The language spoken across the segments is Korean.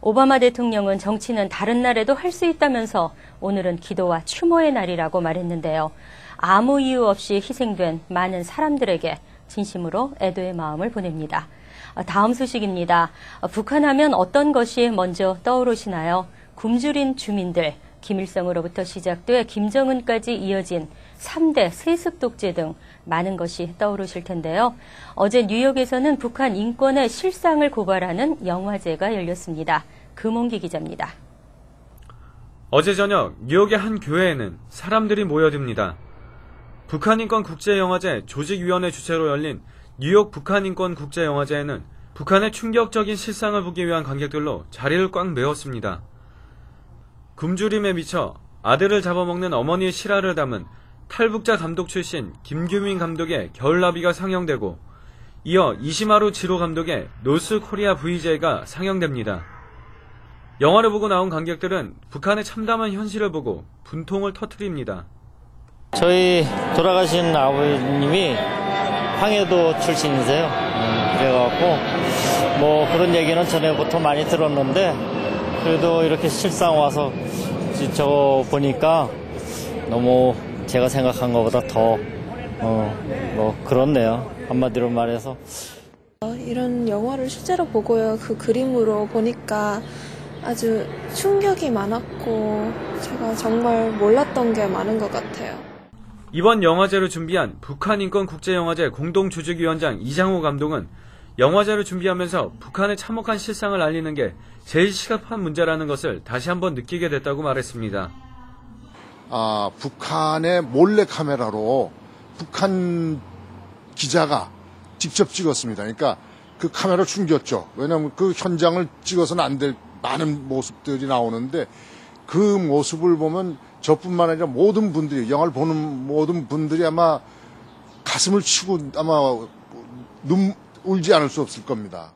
오바마 대통령은 정치는 다른 날에도 할 수 있다면서 오늘은 기도와 추모의 날이라고 말했는데요. 아무 이유 없이 희생된 많은 사람들에게 진심으로 애도의 마음을 보냅니다. 다음 소식입니다. 북한 하면 어떤 것이 먼저 떠오르시나요? 굶주린 주민들, 김일성으로부터 시작돼 김정은까지 이어진 3대 세습 독재 등 많은 것이 떠오르실 텐데요. 어제 뉴욕에서는 북한 인권의 실상을 고발하는 영화제가 열렸습니다. 금홍기 기자입니다. 어제 저녁 뉴욕의 한 교회에는 사람들이 모여듭니다. 북한인권국제영화제 조직위원회 주최로 열린 뉴욕 북한인권국제영화제에는 북한의 충격적인 실상을 보기 위한 관객들로 자리를 꽉 메웠습니다. 굶주림에 미쳐 아들을 잡아먹는 어머니의 실화를 담은 탈북자 감독 출신 김규민 감독의 겨울나비가 상영되고 이어 이시마루 지로 감독의 노스 코리아 VJ가 상영됩니다. 영화를 보고 나온 관객들은 북한의 참담한 현실을 보고 분통을 터뜨립니다. 저희 돌아가신 아버님이 황해도 출신이세요. 음, 그래갖고 뭐 그런 얘기는 전에부터 많이 들었는데 그래도 이렇게 실상 와서 저 보니까 너무 제가 생각한 것보다 더, 어, 뭐, 그렇네요. 한마디로 말해서. 이런 영화를 실제로 보고요. 그 그림으로 보니까 아주 충격이 많았고, 제가 정말 몰랐던 게 많은 것 같아요. 이번 영화제를 준비한 북한인권국제영화제 공동조직위원장 이장호 감독은 영화제를 준비하면서 북한의 참혹한 실상을 알리는 게 제일 시급한 문제라는 것을 다시 한번 느끼게 됐다고 말했습니다. 아, 북한의 몰래 카메라로 북한 기자가 직접 찍었습니다. 그러니까 그 카메라 숨겼죠. 왜냐하면 그 현장을 찍어서는 안 될 많은 모습들이 나오는데 그 모습을 보면 저뿐만 아니라 모든 분들이 영화를 보는 모든 분들이 아마 가슴을 치고 아마 눈 울지 않을 수 없을 겁니다.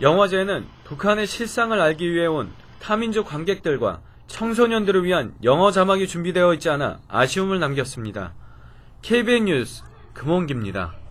영화제에는 북한의 실상을 알기 위해 온 타민족 관객들과 청소년들을 위한 영어 자막이 준비되어 있지 않아 아쉬움을 남겼습니다. KBN 뉴스 금원기입니다.